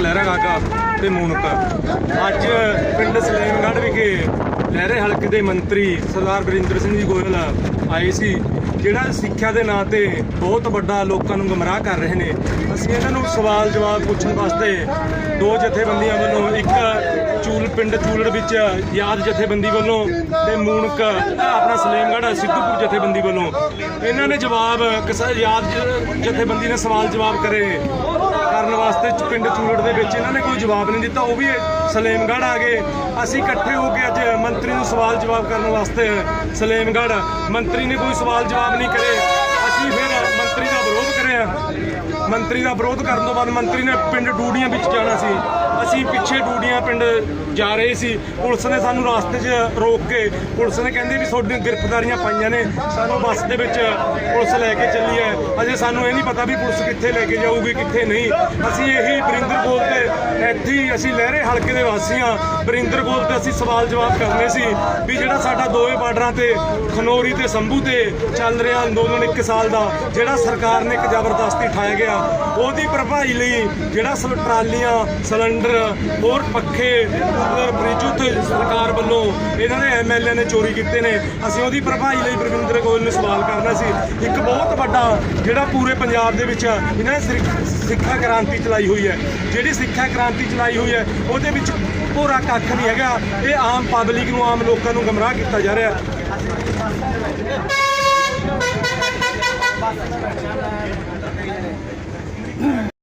ਲਹਿਰਾ ਕਾਕਾ ਤੇ ਮੂਨਕ। ਅੱਜ ਪਿੰਡ ਸਲੇਮਗੜ੍ਹ ਵਿਖੇ ਲਹਿਰੇ ਹਲਕੇ ਦੇ ਮੰਤਰੀ ਸਰਦਾਰ ਬਰਿੰਦਰ ਸਿੰਘ ਜੀ ਗੋਇਲ ਆਏ ਸੀ। ਜਿਹੜਾ ਸਿੱਖਿਆ ਦੇ ਨਾਂ ਤੇ ਬਹੁਤ ਵੱਡਾ ਲੋਕਾਂ ਨੂੰ ਗੁੰਮਰਾਹ ਕਰ ਰਹੇ ਨੇ। ਅਸੀਂ ਇਹਨਾਂ ਨੂੰ ਸਵਾਲ ਜਵਾਬ ਪੁੱਛਣ ਵਾਸਤੇ ਦੋ ਜਥੇਬੰਦੀਆਂ ਵੱਲੋਂ ਇੱਕ ਚੂਲ ਪਿੰਡ ਚੂਲੜ ਵਿੱਚ ਯਾਦ ਜਥੇਬੰਦੀ ਵੱਲੋਂ ਤੇ ਮੂਨਕ ਆਪਣਾ ਸਲੇਮਗੜ੍ਹ ਸਿੱਧੂਪੁਰ ਜਥੇਬੰਦੀ ਵੱਲੋਂ। ਇਹਨਾਂ ਨੇ ਜਵਾਬ ਕਿਸਾ ਯਾਦ ਜਥੇਬੰਦੀ ਨੇ ਸਵਾਲ ਜਵਾਬ ਕਰੇ। ਕਰਨ ਵਾਸਤੇ ਪਿੰਡ ਚੂਲੜ ਦੇ ਵਿੱਚ ਇਹਨਾਂ ਨੇ ਕੋਈ ਜਵਾਬ ਨਹੀਂ ਦਿੱਤਾ, ਉਹ ਵੀ ਸਲੇਮਗੜ੍ਹ ਆ ਗਏ। ਅਸੀਂ ਇਕੱਠੇ ਹੋ ਕੇ ਅੱਜ ਮੰਤਰੀ ਨੂੰ ਸਵਾਲ ਜਵਾਬ ਕਰਨ ਵਾਸਤੇ ਸਲੇਮਗੜ੍ਹ। ਮੰਤਰੀ ਨੇ ਕੋਈ ਸਵਾਲ ਜਵਾਬ ਨਹੀਂ ਕਰੇ। ਅਸੀਂ ਫਿਰ ਮੰਤਰੀ ਦਾ ਵਿਰੋਧ ਕਰਿਆ ਮੰਤਰੀ ਦਾ ਵਿਰੋਧ ਕਰਨ ਤੋਂ ਬਾਅਦ ਮੰਤਰੀ ਨੇ ਪਿੰਡ ਡੂੜੀਆਂ ਵਿੱਚ ਜਾਣਾ ਸੀ। ਅਸੀਂ ਪਿੱਛੇ ਡੂੜੀਆਂ ਪਿੰਡ ਜਾ ਰਹੇ ਸੀ। ਪੁਲਿਸ ਨੇ ਸਾਨੂੰ ਰਾਸਤੇ 'ਚ ਰੋਕ ਕੇ, ਪੁਲਿਸ ਨੇ ਕਹਿੰਦੇ ਵੀ ਤੁਹਾਡੀਆਂ ਗ੍ਰਿਫਤਾਰੀਆਂ ਪਾਈਆਂ ਨੇ। ਸਾਨੂੰ ਬੱਸ ਦੇ ਵਿੱਚ ਪੁਲਿਸ ਲੈ ਕੇ ਚੱਲੀ ਹੈ। ਅਜੇ ਸਾਨੂੰ ਇਹ ਨਹੀਂ ਪਤਾ ਵੀ ਪੁਲਿਸ ਕਿੱਥੇ ਲੈ ਕੇ ਜਾਊਗੀ, ਕਿੱਥੇ ਨਹੀਂ। ਅਸੀਂ ਇਹੀ ਬਰਿੰਦਰ ਕੋਲ ਤੇ ਇੱਥੇ ਹੀ ਅਸੀਂ ਲਹਿਰੇ ਹਲਕੇ ਦੇ ਵਾਸੀ ਹਾਂ। ਬਰਿੰਦਰ ਕੋਲ ਤੇ ਅਸੀਂ ਸਵਾਲ ਜਵਾਬ ਕਰਨੇ ਸੀ ਵੀ ਜਿਹੜਾ ਸਾਡਾ ਦੋਵੇਂ ਬਾਰਡਰਾਂ ਤੇ, ਖਨੌਰੀ ਤੇ ਸੰਭੂ ਤੇ ਚੱਲ ਰਿਹਾ ਅੰਦੋਲਨ 1 ਸਾਲ ਦਾ, ਜਿਹੜਾ ਸਰਕਾਰ ਨੇ ਇੱਕ ਜ਼ਬਰਦਸਤੀ ਠਾਇਆ ਗਿਆ, ਉਹਦੀ ਭਰਪਾਈ ਲਈ ਜਿਹੜਾ ਸ- ਟਰਾਲੀਆਂ, ਸਿਲੰਡਰ, ਹੋਰ ਪੱਖੇ, ਕੂਲਰ, ਫ੍ਰਿਜ ਉੱਥੇ ਸਰਕਾਰ ਵੱਲੋਂ ਇਹਨਾਂ ਦੇ ਐਮਐਲਏ ਨੇ ਚੋਰੀ ਕੀਤੇ ਨੇ। ਅਸੀਂ ਉਹਦੀ ਭਰਪਾਈ ਲਈ ਪ੍ਰਵਿੰਦਰ ਗੋਇਲ ਨੂੰ ਸਵਾਲ ਕਰਨਾ ਸੀ। ਇੱਕ ਬਹੁਤ ਵੱਡਾ ਜਿਹੜਾ ਪੂਰੇ ਪੰਜਾਬ ਦੇ ਵਿੱਚ ਇਹਨਾਂ ਨੇ ਸਿੱਖ- ਸਿੱਖਿਆ ਕ੍ਰਾਂਤੀ ਚਲਾਈ ਹੋਈ ਹੈ, ਜਿਹੜੀ ਸਿੱਖਿਆ ਕ੍ਰਾਂਤੀ ਚਲਾਈ ਹੋਈ ਹੈ, ਉਹਦੇ ਵਿੱਚ ਭੋਰਾ ਕੱਖ ਨਹੀਂ ਹੈਗਾ, ਇਹ ਆਮ ਪਬਲਿਕ ਨੂੰ, ਆਮ ਲੋਕਾਂ ਨੂੰ ਗਮਰਾਹ ਕੀਤਾ ਜਾ ਰਿਹਾ